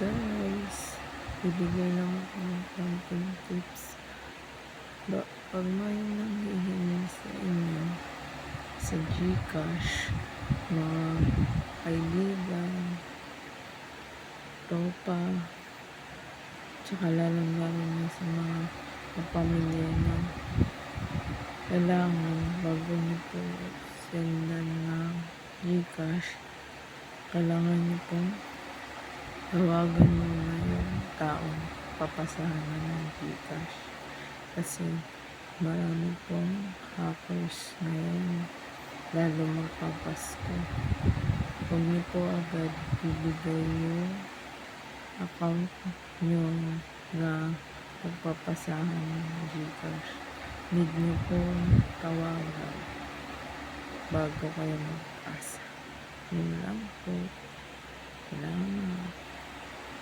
guys, bibigay lang ako ng konting tips. Ba, pag may nanghihingi sa inyo sa Gcash, mga kaibigan, tropa, tsaka lalong-lalong na sa mga kapamilya nyo, kailangan bago nyo po sendan ng Gcash, kailangan nyo pong tawagan mo na yung taong papasahan ng Gcash. Kasi marami pong hackers ngayon, lalo magpapasko. Huwag niyo po agad ibigay yung account nyo na pagpapasahan ng Gcash. Need niyo po tawagan bago kayo mag-asa. Yun lang po.